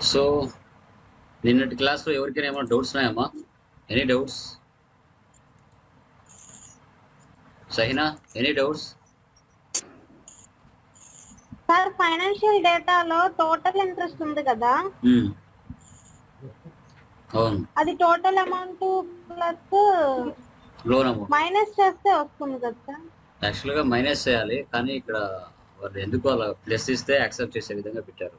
So నిన్నటి క్లాస్లో ఎవరికైనా ఏమైనా డౌట్స్ ఉన్నాయమ్మా? Any doubts Sahina any doubts sir financial డేటాలో టోటల్ ఇంట్రెస్ట్ ఉంది కదా? అవును. అది total amount plus loan amount minus చేస్తే వస్తుంది కదా యాక్చువల్గా మైనస్ చేయాలి కానీ ఇక్కడ వాళ్ళు ఎందుకు అలా ప్లస్ ఇస్తే యాక్సెప్ట్ చేసే విధంగా పెట్టారు?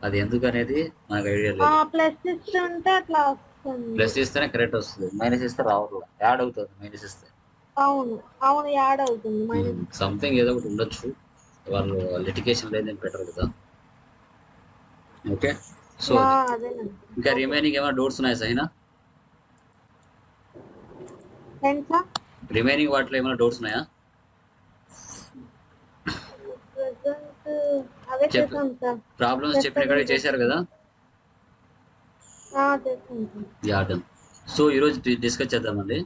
అది ఎందుకు అనేది మనకు ఐడియా లేదు. ప్లస్ ఇస్తుంటే అట్లా వస్తుంది. ప్లస్ ఇస్తేనే కరెక్ట్ వస్తుంది. మైనస్ ఇస్తే రావట్లేదు యాడ్ అవుతుంది మైనస్ ఇస్తే. అవును. అవును యాడ్ అవుతుంది మైనస్. సంథింగ్ ఏదో ఒకటి ఉండొచ్చు. వాళ్ళు లిటికేషన్ లేదని పెట్టరు కదా. ఓకే సో ఇంకా రిమైనింగ్ ఏమైనా డౌట్స్ ఉన్నాయా సైనా రిమైనింగ్ వాటిలో ఏమైనా డౌట్స్ ఉన్నాయా? ప్రాబ్లమ్స్ చెప్పిన కాడే చేశారు కదా? ఆ, చేసాం సార్ యా డన్. సో ఈరోజు డిస్కస్ చేద్దామండి.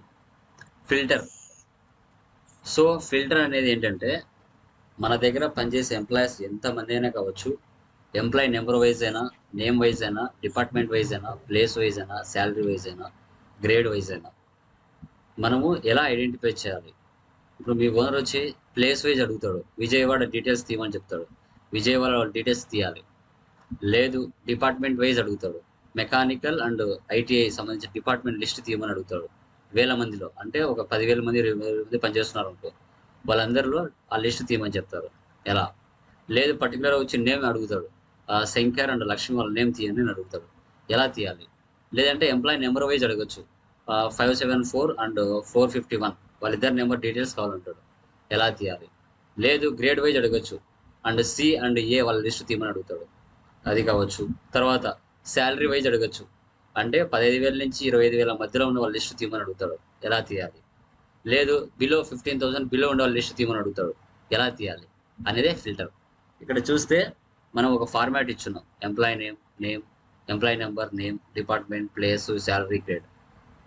ఫిల్టర్ సో ఫిల్టర్ అనేది ఏంటంటే మన దగ్గర పనిచేసే ఎంప్లాయీస్ ఎంతమంది అయినా కావచ్చు ఎంప్లాయీ నెంబర్ వైజ్ అయినా నేమ్ వైజ్ అయినా డిపార్ట్మెంట్ వైజ్ అయినా ప్లేస్ వైజ్ అయినా శాలరీ వైజ్ అయినా గ్రేడ్ వైజ్ అయినా మనము ఎలా ఐడెంటిఫై చేయాలి? ఇప్పుడు మీ ఓనర్ వచ్చి ప్లేస్ వైజ్ అడుగుతాడు విజయవాడ డీటెయిల్స్ తీయమని చెప్తాడు. విజయవాడ డీటెయిల్స్ తీయాలి. లేదు డిపార్ట్మెంట్ వైజ్ అడుగుతాడు. మెకానికల్ అండ్ ఐటీఐ సంబంధించిన డిపార్ట్మెంట్ లిస్ట్ తీయమని అడుగుతాడు. వేల మందిలో అంటే ఒక పదివేల మంది ఇరవై మంది పనిచేస్తున్నారు అనుకో. వాళ్ళందరిలో ఆ లిస్ట్ తీయమని చెప్తారు. ఎలా? లేదు పర్టికులర్ వచ్చి నేమ్ అడుగుతాడు. శంకర్ అండ్ లక్ష్మి వాళ్ళ నేమ్ తీయని అడుగుతాడు. ఎలా తీయాలి? లేదంటే ఎంప్లాయీ నెంబర్ వైజ్ అడగచ్చు. Five seven four and four fifty one. వాళ్ళిద్దరి నెంబర్ డీటెయిల్స్ కావాలంటాడు. ఎలా తీయాలి? లేదు గ్రేడ్ వైజ్ అడగచ్చు. అండ్ సి అండ్ ఏ వాళ్ళ లిస్ట్ తీయమని అడుగుతాడు. అది కావచ్చు. తర్వాత శాలరీ వైజ్ అడగచ్చు. అంటే పదహైదు వేల నుంచి ఇరవై ఐదు వేల మధ్యలో ఉన్న వాళ్ళ లిస్ట్ తీయమని అడుగుతాడు. ఎలా తీయాలి? లేదు బిలో ఫిఫ్టీన్ థౌసండ్ బిలో ఉండే వాళ్ళ లిస్ట్ తీయమని అడుగుతాడు. ఎలా తీయాలి? అనేదే ఫిల్టర్ ఇక్కడ చూస్తే మనం ఒక format ఇచ్చున్నాం. Employee name name employee number name department place salary grade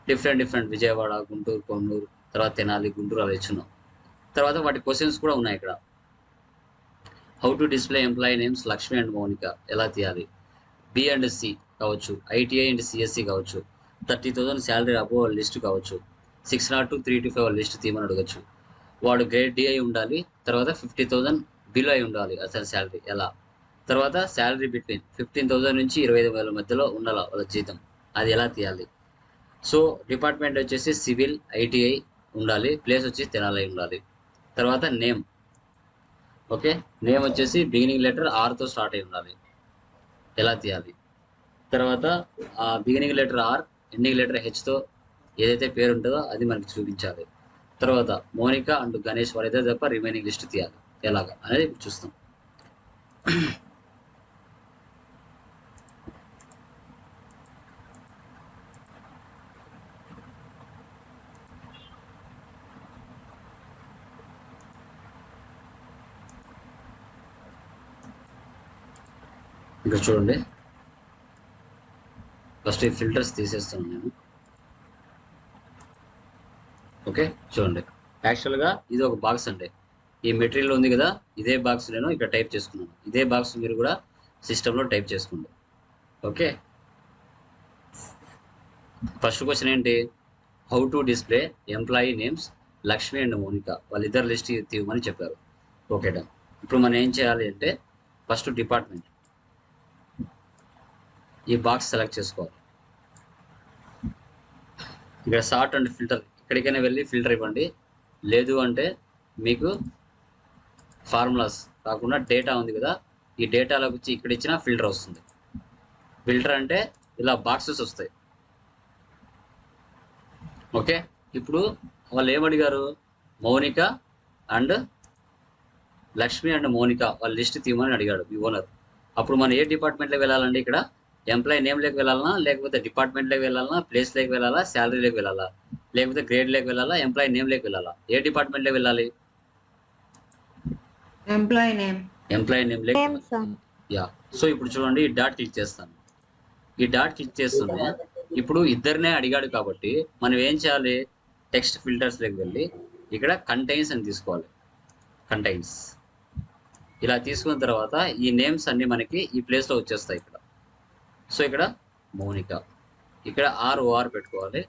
different different Vijayawada Guntur Konnur తర్వాత తెనాలి గుంటూరు అలా ఇచ్చున్నాం. తర్వాత వాటి క్వశ్చన్స్ కూడా ఉన్నాయి ఇక్కడ. How to display employee names Lakshmi and Mounika ఎలా తీయాలి? బి అండ్ సి కావచ్చు ఐటీఐ అండ్ సిఎస్సి కావచ్చు thirty thousand salary above list కావచ్చు six not two three to five list తీయమని అడగచ్చు. వాడు గ్రేడ్ డి అయి ఉండాలి తర్వాత ఫిఫ్టీ థౌసండ్ బిల్ అయి ఉండాలి అసలు శాలరీ ఎలా? తర్వాత శాలరీ బిట్వీన్ ఫిఫ్టీన్ థౌసండ్ నుంచి ఇరవై ఐదు వేల మధ్యలో ఉండాలి వాళ్ళ జీతం. అది ఎలా తీయాలి? సో డిపార్ట్మెంట్ వచ్చేసి సివిల్ ఐటీఐ ఉండాలి ప్లేస్ వచ్చి తెనాలి ఉండాలి. తర్వాత నేమ్ ఓకే? నేమ్ వచ్చేసి బిగినింగ్ లెటర్ ఆర్తో స్టార్ట్ అయి ఉండాలి. ఎలా తీయాలి? తర్వాత ఆ beginning letter R ending letter హెచ్తో ఏదైతే పేరు ఉంటుందో అది మనకి చూపించాలి. తర్వాత మోనిక అండ్ గణేష్ వాళ్ళిద్దరు తప్ప రిమైనింగ్ లిస్ట్ తీయాలి. ఎలాగా? అనేది చూస్తాం. ఇక్కడ చూడండి. ఫస్ట్ ఈ ఫిల్టర్స్ తీసేస్తాను నేను. ఓకే చూడండి. యాక్చువల్గా ఇది ఒక బాక్స్ అండి. ఈ మెటీరియల్ ఉంది కదా ఇదే బాక్స్ నేను ఇక్కడ టైప్ చేసుకున్నాను. ఇదే బాక్స్ మీరు కూడా సిస్టంలో టైప్ చేసుకోండి. ఓకే ఫస్ట్ క్వశ్చన్ ఏంటి? How to display employee names Lakshmi and Monika వాళ్ళిద్దరు లిస్ట్ తీయమని చెప్పారు. ఓకే డన్ ఇప్పుడు మనం ఏం చేయాలి అంటే ఫస్ట్ డిపార్ట్మెంట్ ఈ బాక్స్ సెలెక్ట్ చేసుకోవాలి. ఇక్కడ షార్ట్ అండ్ ఫిల్టర్ ఎక్కడికైనా వెళ్ళి ఫిల్టర్ ఇవ్వండి. లేదు అంటే మీకు ఫార్ములాస్ కాకుండా డేటా ఉంది కదా ఈ డేటాలోకి వచ్చి ఇక్కడ ఇచ్చిన ఫిల్టర్ వస్తుంది. ఫిల్టర్ అంటే ఇలా బాక్సెస్ వస్తాయి. ఓకే ఇప్పుడు వాళ్ళు ఏమడిగారు మౌనిక అండ్ లక్ష్మి అండ్ మౌనిక వాళ్ళ లిస్ట్ తీయమని అడిగాడు మీ ఓనర్. అప్పుడు మనం ఏ డిపార్ట్మెంట్లో వెళ్ళాలండి ఇక్కడ? ఎంప్లాయీ నేమ్లోకి వెళ్ళాలనా లేకపోతే డిపార్ట్మెంట్లోకి వెళ్ళాలనా ప్లేస్లోకి వెళ్ళాలా శాలరీలోకి వెళ్ళాలా లేకపోతే గ్రేడ్లోకి వెళ్ళాలా ఎంప్లాయీ నేమ్లోకి వెళ్ళాలా? ఏ డిపార్ట్మెంట్లోకి వెళ్ళాలి? Employee name employee sir yeah so ఇప్పుడు చూడండి ఈ డాట్ క్లిక్ చేస్తాను. ఈ డాట్ క్లిక్ చేస్తుంది ఇప్పుడు ఇద్దరినే అడిగాడు కాబట్టి మనం ఏం చేయాలి? టెక్స్ట్ ఫిల్టర్స్లోకి వెళ్ళి ఇక్కడ కంటైన్స్ అని తీసుకోవాలి. కంటైన్స్ ఇలా తీసుకున్న తర్వాత ఈ నేమ్స్ అన్ని మనకి ఈ ప్లేస్లో వచ్చేస్తాయి ఇక్కడ. సో ఇక్కడ మౌనిక. ఇక్కడ ఆర్ ఓఆర్ పెట్టుకోవాలి.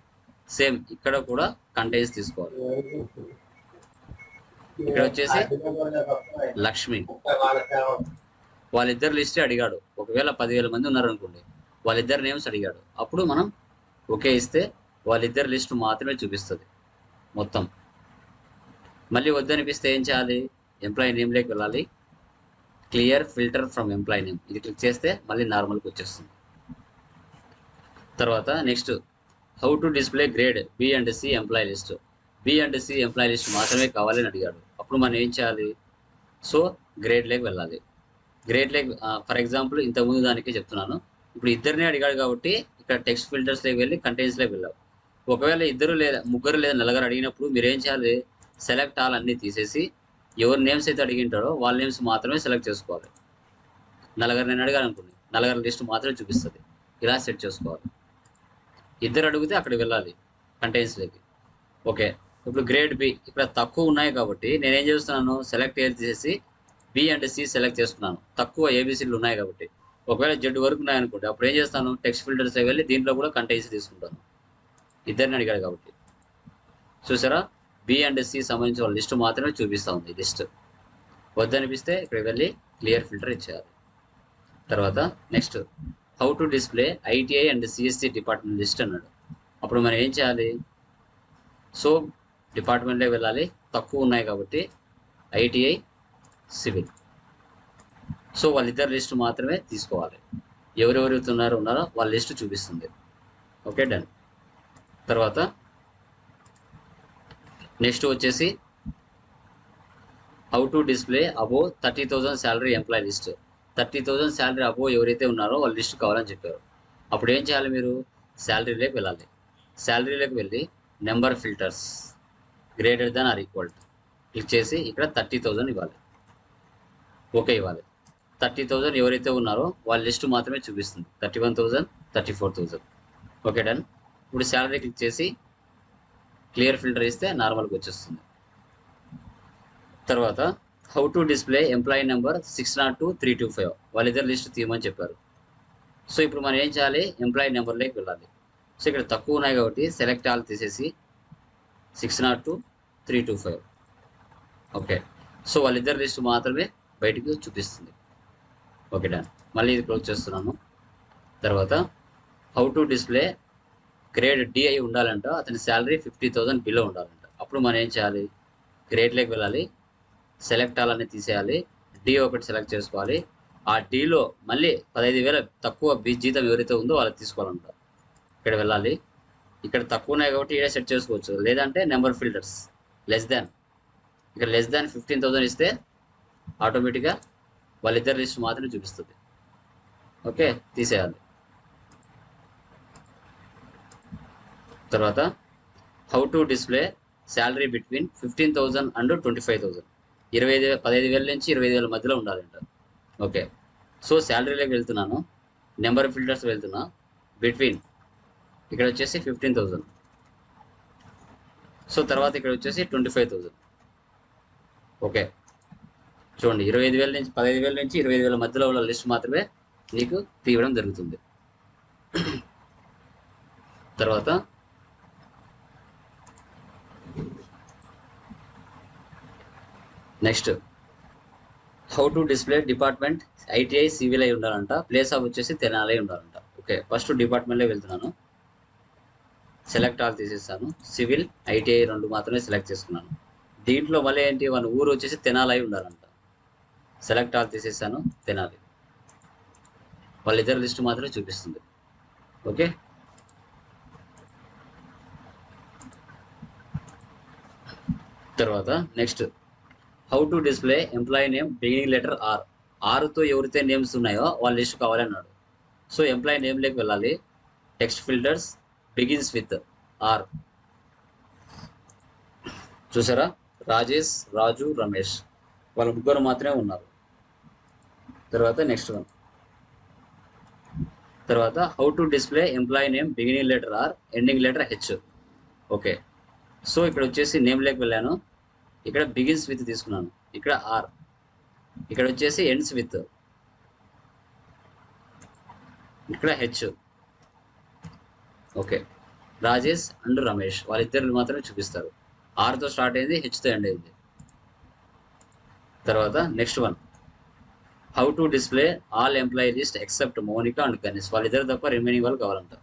సేమ్ ఇక్కడ కూడా కంటైన్స్ తీసుకోవాలి. ఇక్కడ వచ్చేసి లక్ష్మి. వాళ్ళిద్దరు లిస్టే అడిగాడు. ఒకవేళ పదివేల మంది ఉన్నారు అనుకోండి వాళ్ళిద్దరు నేమ్స్ అడిగాడు. అప్పుడు మనం ఓకే ఇస్తే వాళ్ళిద్దరు లిస్ట్ మాత్రమే చూపిస్తుంది మొత్తం. మళ్ళీ వద్దనిపిస్తే ఏం చేయాలి? ఎంప్లాయీ నేమ్లోకి వెళ్ళాలి. Clear filter from employee name. ఇది క్లిక్ చేస్తే మళ్ళీ నార్మల్కి వచ్చేస్తుంది. తర్వాత next how to display grade B and C employee list B and C employee list మాత్రమే కావాలని అడిగాడు. అప్పుడు మనం ఏం చేయాలి? సో గ్రేడ్ లేక్ వెళ్ళాలి. గ్రేడ్ లేక్ ఫర్ ఎగ్జాంపుల్ ఇంతకుముందు దానికే చెప్తున్నాను. ఇప్పుడు ఇద్దరినే అడిగాడు కాబట్టి ఇక్కడ టెక్స్ట్ ఫిల్టర్స్లోకి వెళ్ళి కంటెంట్స్లోకి వెళ్ళావు. ఒకవేళ ఇద్దరు లేదా ముగ్గురు లేదా నలుగురు అడిగినప్పుడు మీరు ఏం చేయాలి? సెలెక్ట్ ఆల్ అన్నీ తీసేసి ఎవరి నేమ్స్ అయితే అడిగింటారో వాళ్ళ నేమ్స్ మాత్రమే సెలెక్ట్ చేసుకోవాలి. నలుగురు నేను అడిగాను అనుకోండి. నలుగురు లిస్ట్ మాత్రమే చూపిస్తుంది. ఇలా సెట్ చేసుకోవాలి. ఇద్దరు అడిగితే అక్కడికి వెళ్ళాలి కంటెంట్స్లోకి ఓకే ఇప్పుడు గ్రేడ్ బి ఇక్కడ తక్కువ ఉన్నాయి కాబట్టి నేనేం చేస్తున్నాను సెలెక్ట్ చేసి బి అండ్ సి సెలెక్ట్ చేసుకున్నాను తక్కువ ఏబీసీలు ఉన్నాయి కాబట్టి. ఒకవేళ జెడ్ వరకు ఉన్నాయనుకోండి అప్పుడు ఏం చేస్తాను టెక్స్ట్ ఫిల్టర్స్ వెళ్ళి దీంట్లో కూడా కంటెంట్స్ తీసుకుంటాను. ఇద్దరిని అడిగాడు కాబట్టి. చూసారా? బి అండ్ సి సంబంధించిన వాళ్ళ లిస్ట్ మాత్రమే చూపిస్తూ ఉంది లిస్ట్. వద్దనిపిస్తే ఇక్కడికి వెళ్ళి క్లియర్ ఫిల్టర్ ఇచ్చేయాలి. తర్వాత next how to display ITI and CSC department list అన్నాడు. అప్పుడు మనం ఏం చేయాలి? సో డిపార్ట్మెంట్లో వెళ్ళాలి. తక్కువ ఉన్నాయి కాబట్టి ఐటీఐ సివిల్ సో వాళ్ళిద్దరు లిస్ట్ మాత్రమే తీసుకోవాలి. ఎవరెవరు ఉన్నారో ఉన్నారో వాళ్ళ లిస్ట్ చూపిస్తుంది. ఓకే డన్ తర్వాత నెక్స్ట్ వచ్చేసి how to display above thirty thousand salary employee list thirty thousand salary above ఎవరైతే ఉన్నారో వాళ్ళ లిస్ట్ కావాలని చెప్పారు. అప్పుడు ఏం చేయాలి మీరు? శాలరీలోకి వెళ్ళాలి. శాలరీలోకి వెళ్ళి number filters greater than or equal click చేసి ఇక్కడ థర్టీ థౌజండ్ ఇవ్వాలి. ఓకే ఇవ్వాలి. థర్టీ థౌజండ్ ఎవరైతే ఉన్నారో వాళ్ళ లిస్ట్ మాత్రమే చూపిస్తుంది. Thirty one thousand thirty four thousand okay done. ఇప్పుడు శాలరీ క్లిక్ చేసి క్లియర్ ఫిల్టర్ ఇస్తే నార్మల్గా వచ్చేస్తుంది. తర్వాత how to display employee number six nought two three two five వాళ్ళిద్దరు లిస్ట్ తీయమని చెప్పారు. సో ఇప్పుడు మనం ఏం చేయాలి? ఎంప్లాయీ నెంబర్లోకి వెళ్ళాలి. సో ఇక్కడ తక్కువ ఉన్నాయి కాబట్టి సెలెక్ట్ ఆల్ తీసేసి six nought two three two five okay so వాళ్ళిద్దరు లిస్ట్ మాత్రమే బయటికి చూపిస్తుంది. ఓకే డన్ మళ్ళీ ఇది క్లోజ్ చేస్తున్నాను తర్వాత how to display grade D అయి ఉండాలంట. అతని శాలరీ ఫిఫ్టీ థౌసండ్ బిలో ఉండాలంట. అప్పుడు మనం ఏం చేయాలి? గ్రేడ్లోకి వెళ్ళాలి. సెలెక్ట్ అలానే తీసేయాలి. డి ఒకటి సెలెక్ట్ చేసుకోవాలి. ఆ డీలో మళ్ళీ పదహైదు వేల తక్కువ బీచ్ జీతం ఎవరైతే ఉందో వాళ్ళకి తీసుకోవాలంట. ఇక్కడ వెళ్ళాలి. ఇక్కడ తక్కువ ఉన్నాయి కాబట్టి ఇడే సెట్ చేసుకోవచ్చు. లేదంటే నెంబర్ ఫిల్టర్స్. లెస్ దాన్ ఇక్కడ లెస్ దాన్ ఫిఫ్టీన్ థౌసండ్ ఇస్తే ఆటోమేటిక్గా వాళ్ళిద్దరు లిస్ట్ మాత్రమే చూపిస్తుంది. ఓకే తీసేయాలి. తర్వాత how to display salary between fifteen thousand and twenty five thousand ఇరవై ఐదు పదహైదు వేల నుంచి ఇరవై ఐదు వేల మధ్యలో ఉండాలంట. ఓకే. సో శాలరీలోకి వెళ్తున్నాను. నెంబర్ ఫిల్టర్స్ వెళ్తున్నా. బిట్వీన్ ఇక్కడ వచ్చేసి ఫిఫ్టీన్ థౌజండ్ సో తర్వాత ఇక్కడ వచ్చేసి ట్వంటీ ఫైవ్ థౌజండ్ ఓకే. చూడండి ఇరవై ఐదు వేల నుంచి పదహైదు వేల నుంచి ఇరవై ఐదు వేల మధ్యలో ఉన్న లిస్ట్ మాత్రమే నీకు తీయడం జరుగుతుంది. తర్వాత next. How to display department ITI civil అయి ఉండాలంట. ప్లేస్ ఆఫ్ వచ్చేసి తెనాలి ఉండాలంట. ఓకే ఫస్ట్ డిపార్ట్మెంట్లో వెళ్తున్నాను. సెలెక్ట్ ఆల్ తీసేస్తాను సివిల్ ఐటీఐ రెండు మాత్రమే సెలెక్ట్ చేసుకున్నాను. దీంట్లో మళ్ళీ ఏంటి? మన ఊరు వచ్చేసి తెనాలి ఉండాలంట. సెలెక్ట్ ఆల్ తీసేసాను. తెనాలి. వాళ్ళిద్దరు లిస్ట్ మాత్రమే చూపిస్తుంది. ఓకే తర్వాత next how to display employee name beginning letter R ఆరుతో ఎవరితే నేమ్స్ ఉన్నాయో వాళ్ళ లిస్ట్ కావాలన్నాడు. సో ఎంప్లాయీ నేమ్లోకి వెళ్ళాలి. Text filters begins with R చూసారా? రాజేష్ రాజు రమేష్. వాళ్ళ ముగ్గురు మాత్రమే ఉన్నారు. తర్వాత నెక్స్ట్ వన్ తర్వాత how to display employee name beginning letter R ending letter H okay so ఇక్కడ వచ్చేసి నేమ్ వెళ్ళాను. ఇక్కడ బిగిన్స్ విత్ తీసుకున్నాను. ఇక్కడ ఆర్ ఇక్కడ వచ్చేసి ఎండ్స్ విత్ ఇక్కడ H okay Rajesh and Ramesh వాళ్ళిద్దరు మాత్రమే చూపిస్తారు. ఆర్తో స్టార్ట్ అయింది హెచ్తో ఎండ్ అయింది. తర్వాత next one how to display all employee list except Monika and Ganesh వాళ్ళిద్దరు తప్ప రిమైనింగ్ వాళ్ళు కావాలంట.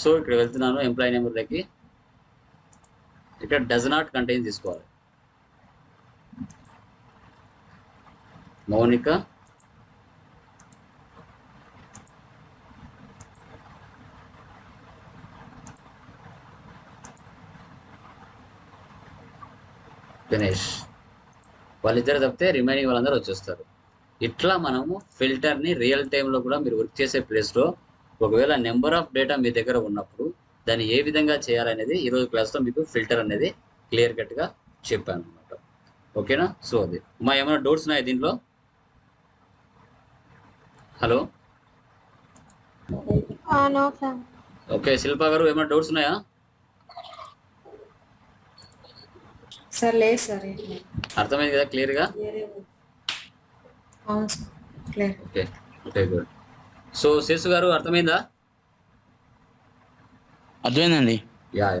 సో ఇక్కడ వెళ్తున్నాను ఎంప్లాయీ నెంబర్లకి ఇక్కడ డజ్ నాట్ కంటైన్ తీసుకోవాలి. మౌనిక. గణేష్. వాళ్ళిద్దరు తప్పితే రిమైనింగ్ వాళ్ళందరూ వచ్చేస్తారు. ఇట్లా మనము ఫిల్టర్ని రియల్ టైంలో కూడా మీరు వర్క్ చేసే ప్లేస్లో ఒకవేళ నెంబర్ ఆఫ్ డేటా మీ దగ్గర ఉన్నప్పుడు దాన్ని ఏ విధంగా చేయాలనేది ఈరోజు క్లాస్లో మీకు ఫిల్టర్ అనేది క్లియర్ కట్గా చెప్పాను అనమాట ఓకేనా సో అది. మా ఏమైనా డౌట్స్ ఉన్నాయి దీంట్లో? హలో? ఓకే శిల్ప గారు ఏమైనా డౌట్స్ ఉన్నాయా? సార్ లేదు సార్. అర్థమైంది కదా clear. Okay okay good. So Seshu garu అర్థమైందా? అర్థమైందండి. యా.